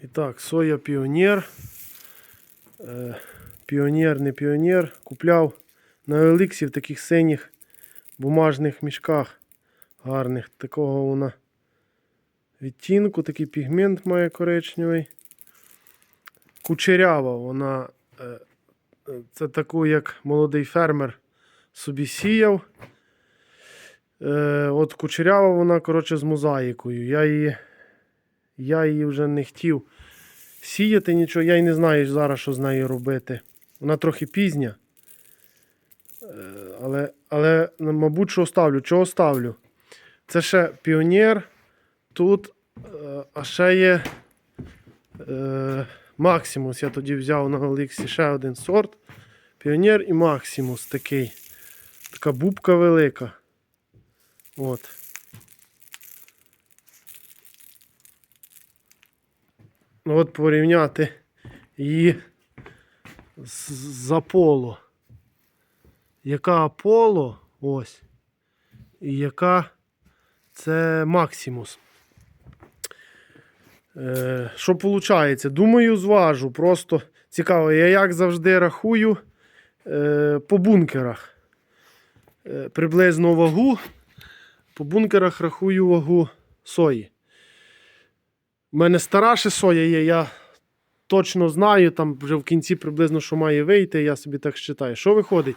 І так, соя піонер. Е, Піонер, не піонер. Купляв на Еліксі в таких синіх бумажних мішках гарних. Такого вона відтінку, такий пігмент має коричневий. Кучерява, вона е, е, це таку, як молодий фермер собі сіяв. Е, от кучерява вона, коротше, з мозаїкою. Я її, я її вже не хотів сіяти нічого, я й не знаю зараз, що з нею робити. Вона трохи пізня. Е, але, але мабуть, що ставлю. Чого ставлю? Це ще піонер. Тут, е, а ще є е, Максимус. Я тоді взяв на Оліксі ще один сорт. Піонер і Максимус такий. Така бубка велика. От. Ну, От порівняти її з, Аполло. Яка Аполло, ось. І яка це Максимус. Е, що виходить? Думаю, зважу. Просто цікаво, я як завжди рахую е, по бункерах. Е, приблизно вагу. По бункерах рахую вагу сої. У мене стара ще соя є, я точно знаю, там вже в кінці приблизно що має вийти, я собі так считаю. Що виходить?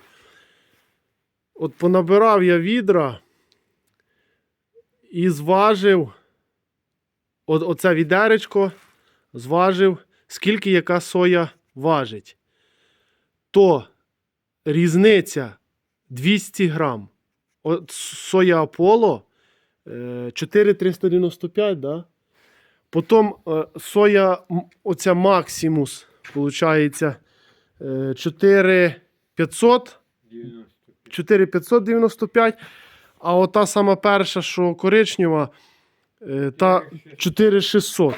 От понабирав я відра і зважив от, оце відеречко, зважив, скільки яка соя важить. То різниця 200 грам. От соя Аполло е, 4,395, да? Потім е, соя оця Максимус, виходить, е, 4,500. 4,595. А ота сама перша, що коричнева, е, та 4,600.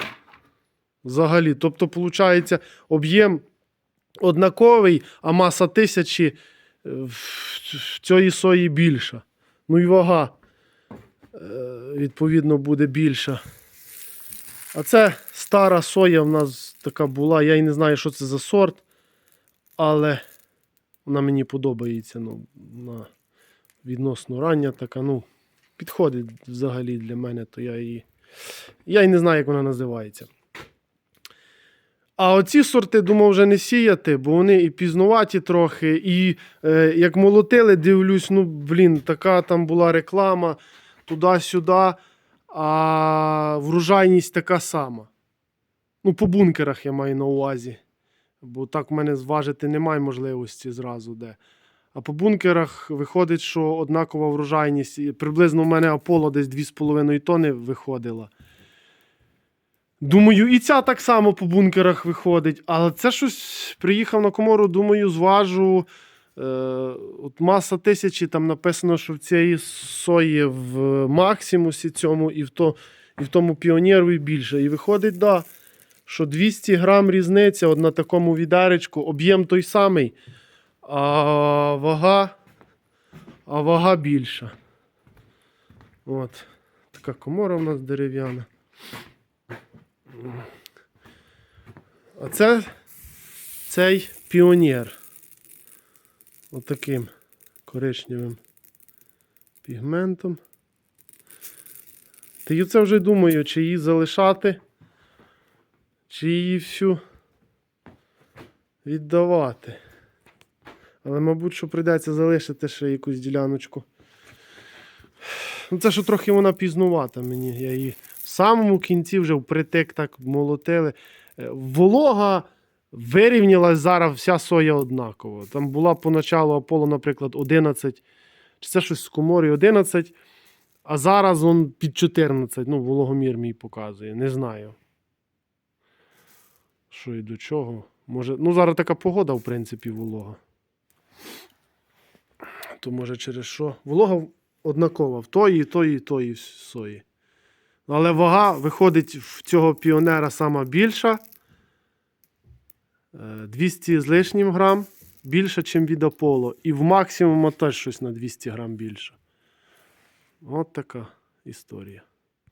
Взагалі. Тобто, виходить, об'єм однаковий, а маса тисячі е, в цієї сої більша. Ну і вага, відповідно, буде більша. А це стара соя в нас така була. Я й не знаю, що це за сорт, але вона мені подобається. Ну, вона відносно рання така. Ну, підходить взагалі для мене, то я її. Я й не знаю, як вона називається. А оці сорти думав вже не сіяти, бо вони і пізнуваті трохи. І е, як молотили, дивлюсь, ну блін, така там була реклама туди-сюди, а врожайність така сама. Ну, по бункерах я маю на увазі. Бо так в мене зважити немає можливості зразу де. А по бункерах виходить, що однакова врожайність. Приблизно в мене Аполло десь 2,5 тони виходила. Думаю, і ця так само по бункерах виходить. Але це щось приїхав на комору, думаю, зважу. Е, от маса тисячі, там написано, що в цієї сої в Максимусі цьому і в, то, і в тому піонєрові більше. І виходить, да, що 200 грам різниця от на такому відеречку, об'єм той самий, а вага, а вага більша. От. Така комора в нас дерев'яна. А це цей піонер. Отаким коричневим пігментом. Та я це вже думаю, чи її залишати, чи її всю віддавати. Але, мабуть, що прийдеться залишити ще якусь діляночку. Ну, це що трохи вона пізнувата мені. Я її в самому кінці вже впритик так молотили. Е, Волога вирівнялась зараз вся соя однаково. Там була поначалу Аполло, наприклад, 11, чи це щось з коморі 11, а зараз он під 14. Ну, вологомір мій показує. Не знаю. Що і до чого. Може, ну зараз така погода, в принципі, волога. То може через що? Волога однакова в тої, тої, тої сої. Але вага виходить в цього піонера сама більша. Е, 200 з лишнім грам більше, ніж від Аполло. І в максимуму теж щось на 200 грам більше. От така історія.